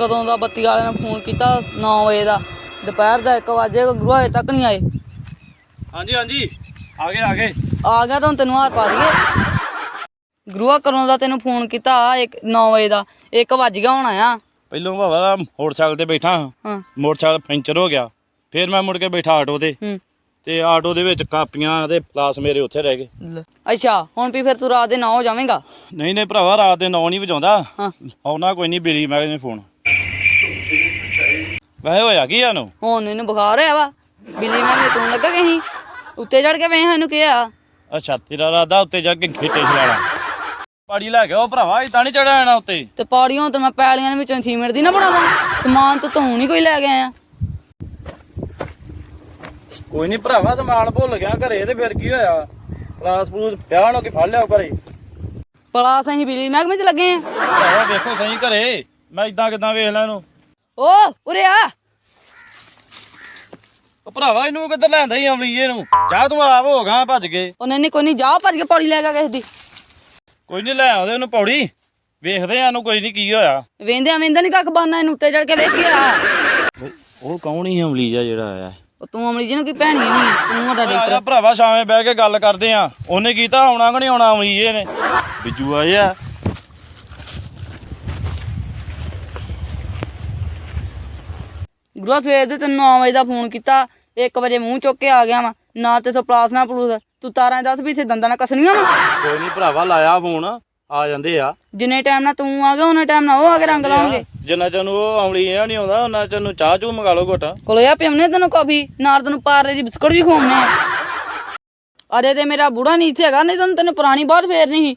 ਕਦੋਂ ਦਾ ਬੱਤੀ ਵਾਲਿਆਂ ਨੇ ਫੋਨ ਕੀਤਾ? 9 ਵਜੇ ਦਾ। ਦੁਪਹਿਰ ਦਾ 1 ਵਜੇ ਗੁਰੂ ਹਜੇ ਤੱਕ ਨਹੀਂ ਆਏ। ਹਾਂਜੀ ਹਾਂਜੀ। ਆ ਗਏ ਆ ਗਏ। ਆ ਗਿਆ ਤਾਂ ਤੈਨੂੰ ਹਾਰ ਪਾ ਦਈਏ। ਗੁਰੂਆ ਕਦੋਂ ਦਾ ਤੈਨੂੰ ਫੋਨ ਕੀਤਾ? 9 ਵਜੇ ਦਾ। 1 ਵੱਜ ਗਿਆ ਹੁਣ ਆਇਆ। ਪਹਿਲੋਂ ਭਾਵਾ ਮੋਟਰਸਾਈਕਲ ਤੇ ਬੈਠਾ। ਹਾਂ। ਮੋਟਰਸਾਈਕਲ ਪੈਂਚਰ ਹੋ ਗਿਆ। ਫਿਰ ਮੈਂ ਮੁੜ ਕੇ ਬੈਠਾ ਆਟੋ ਤੇ। ਤੇ ਆਟੋ ਦੇ ਵਿੱਚ ਕਾਪੀਆਂ ਤੇ ਪਲਾਸ ਮੇਰੇ ਉੱਥੇ ਰਹਿ ਗਏ। ਅੱਛਾ ਹੁਣ ਵੀ ਫਿਰ ਤੂੰ ਰਾਤ ਦੇ 9 ਹੋ ਜਾਵੇਂਗਾ ਨਹੀਂ ਨਹੀਂ ਭਰਾਵਾ ਰਾਤ ਦੇ 9 ਨਹੀਂ ਵਜਾਉਂਦਾ। ਹਾਂ। ਆਉਣਾ ਕੋਈ ਨਹੀਂ ਬਿਲੀ ਮੈਂ ਨੇ ਫੋਨ। ਵੈਸੇ ਹੋਇਆ ਕੀ ਆ ਨੂੰ ਹੁਣ ਇਹਨੂੰ ਬੁਖਾਰ ਹੋਇਆ ਵਾ। ਬਿੱਲੀ ਮੈਂ ਤੂੰ ਲੱਗਾ ਕਹੀਂ ਉੱਤੇ ਚੜ ਕੇ ਵੇਖ ਇਹਨੂੰ ਕਿਹਾ। ਅੱਛਾ ਤੇਰਾ ਰਾਦਾ ਉੱਤੇ ਜਾ ਕੇ ਖੇਤੇ ਛਲਾਣਾ ਪਾੜੀ ਲੈ ਕੇ ਉਹ ਭਰਾਵਾ ਇਦਾਂ ਨਹੀਂ ਚੜਿਆ ਜਾਣਾ ਉੱਤੇ। ਤੇ ਪੌੜੀਆਂ ਤੇ ਮੈਂ ਪੈਲੀਆਂ ਦੇ ਵਿੱਚੋਂ ਸੀਮੈਂਟ ਦੀ ਨਾ ਬਣਾ ਦਾਂ। ਸਮਾਨ ਤਾਂ ਤੂੰ ਨਹੀਂ ਕੋਈ ਲੈ ਕੇ ਆਇਆ। ਕੋਈ ਨਹੀਂ ਭਰਾਵਾ ਸਮਾਨ ਭੁੱਲ ਗਿਆ ਘਰੇ ਤੇ ਫਿਰ ਕੀ ਹੋਇਆ? ਪਲਾਸ ਪਲੂਸ ਪਿਆ ਨੂੰ ਕਿ ਫੜ ਲਿਆ ਘਰੇ? ਪਲਾਸ ਅਸੀਂ ਬਿਜਲੀ ਮਹਿਕਮੇ 'ਚ ਲੱਗੇ ਆ। ਭਰਾਵਾ ਵੇਖੋ ਸਹੀ ਘਰੇ। ਮੈਂ ਇਦਾਂ ਕਿਦਾਂ ਵੇਖ ਲੈ ਇਹਨੂੰ? ਓ ਉਰੇ ਆ ਉਹ ਭਰਾਵਾ ਇਹਨੂੰ ਕਿੱਧਰ ਲੈਂਦਾ ਹੀ ਅਮਲੀਏ ਨੂੰ ਜਾ ਤੂੰ ਆਪ ਹੋ ਗਾ ਭੱਜ ਕੇ। ਉਹਨੇ ਨਹੀਂ ਕੋਈ ਨਹੀਂ ਜਾ ਭੱਜ ਕੇ ਪੌੜੀ ਲੈ ਗਿਆ ਕਿਸੇ ਦੀ। ਕੋਈ ਨਹੀਂ ਲੈ ਆਉਂਦੇ ਉਹਨੂੰ ਪੌੜੀ। ਵੇਖਦੇ ਆ ਇਹਨੂੰ ਕੋਈ ਨਹੀਂ ਕੀ ਹੋਇਆ। ਵੇਂਦਿਆਂ ਵੇਂਦਾ ਨਹੀਂ ਕੱਖ ਬਾਨਾ ਇਹਨੂੰ ਉੱਤੇ ਚੜ ਕੇ ਵੇਖ ਕੇ ਆ। ਉਹ ਕੌਣ ਹੀ ਅਮਲੀ ਜਾ ਜਿਹੜਾ ਆਇਆ? ਉਹ ਤੂੰ ਅਮਲੀ ਜੀ ਨੂੰ ਕੀ ਭੈਣੀ ਨਹੀਂ ਤੂੰ ਵੱਡਾ ਆ ਡਾਕਟਰ। ਭਰਾਵਾ ਸ਼ਾਮੇ ਬਹਿ ਕੇ ਗੱਲ ਕਰਦੇ ਆ। ਉਹਨੇ ਕੀਤਾ ਆਉਣਾ ਕਿ ਨਹੀਂ ਆਉਣਾ ਅਮਲੀਏ ਨੇ ਬਿੱਜੂ ਆਇਆ। ਗੁਰੂ ਸਵੇਰ ਦੇ ਤੈਨੂੰ 9 ਵਜੇ ਦਾ ਫੋਨ ਕੀਤਾ 1 ਵਜੇ ਮੂੰਹ ਚੁੱਕ ਕੇ ਆ ਗਿਆ ਵਾ। ਨਾ ਤੇ ਸੋ ਪਲਾਸ ਨਾ ਪਲੂਸ। ਤੂੰ ਤਾਰਾਂ ਦੱਸ ਵੀ ਇੱਥੇ ਦੰਦਾਂ ਨਾਲ ਕਸਣੀਆਂ ਵਾ। ਕੋਈ ਨਹੀਂ ਭਰਾਵਾ ਲਾਇਆ ਫੋਨ ਆ ਜਾਂਦੇ ਆ। ਜਿੰਨੇ ਟਾਈਮ ਨਾਲ ਤੂੰ ਆ ਗਿਆ ਉਹਨੇ ਟਾਈਮ ਨਾਲ ਉਹ ਆ ਕੇ ਰੰਗ ਲਾਉਣਗੇ। ਜਿੰਨਾ ਚਨੂੰ ਉਹ ਅਮਲੀ ਇਹ ਨਹੀਂ ਆਉਂਦਾ ਉਹਨਾਂ ਚਨੂੰ ਚਾਹ ਚੂ ਮੰਗਾ ਲਓ ਘੋਟਾ। ਕੋਲੇ ਆ ਪਿਆਉਣੇ ਤੈਨੂੰ ਕਾਫੀ ਨਾਲ ਤੈਨੂੰ ਪਾਰੇ ਦੀ ਬਿਸਕੁਟ ਵੀ ਖਵਾਉਣੇ ਆ। ਅਰੇ ਤੇ ਮੇਰਾ ਬੁੜਾ ਨਹੀਂ ਇੱਥੇ ਹੈਗਾ ਨਹੀਂ ਤੈਨੂੰ ਤੈਨੂੰ ਪੁਰਾਣੀ ਬਹੁਤ ਫੇਰਨੀ ਸੀ।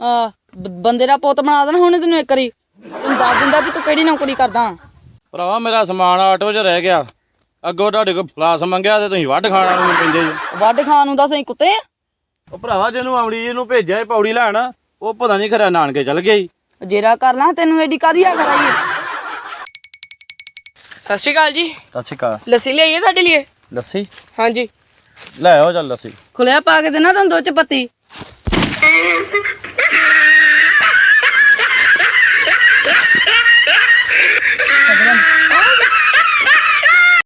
ਆ ਬੰਦੇ ਦਾ ਪੁੱਤ ਬਣਾ ਦੇਣਾ ਹੁਣ ਤੈਨੂੰ ਇੱਕ ਵਾਰੀ। ਤੈਨੂੰ ਦੱਸ ਦਿੰਦਾ ਵੀ ਤੂੰ ਕਿਹੜੀ ਨੌਕਰੀ ਕਰਦਾ। ਭਰਾਵਾ ਮੇਰਾ ਸਮਾਨ ਆਟੋ 'ਚ ਰਹਿ ਗਿਆ। ਅੱਗੋਂ ਤੁਹਾਡੇ ਕੋਲ ਫਲਾਸ ਮੰਗਿਆ ਤੇ ਤੁਸੀਂ ਵੱਢ ਖਾਣਾ ਨੂੰ ਪੈਂਦੇ ਜੀ। ਵੱਢ ਖਾਣ ਨੂੰ ਦੱਸ ਅਸੀਂ ਕੁੱਤੇ ਆ। ਉਹ ਭਰਾਵਾ ਜਿਹਨੂੰ ਅਮਲੀ ਜੀ ਨੂੰ ਭੇਜਿਆ ਸੀ ਪੌੜੀ ਲੈਣ ਉਹ ਪਤਾ ਨਹੀਂ ਖਰਾ ਨਾਨਕੇ ਚਲ ਗਿਆ ਜੀ। ਜੇਰਾ ਕਰ ਲਾਂ ਤੈਨੂੰ ਐਡੀ ਕਾਦੀ ਆ ਕਰਾਈਏ ਸਤਿ ਸ਼੍ਰੀ ਅਕਾਲ ਜੀ। ਸਤਿ ਸ਼੍ਰੀ ਅਕਾਲ। ਲੱਸੀ ਲਿਆਈਏ ਤੁਹਾਡੇ ਲਈ ਲੱਸੀ? ਹਾਂਜੀ। ਲੈ ਆਓ ਚੱਲ ਲੱਸੀ। ਖੁੱਲਿਆ ਪਾ ਕੇ ਦੇਣਾ ਤੈਨੂੰ ਦੋ ਚ ਪੱਤੀ।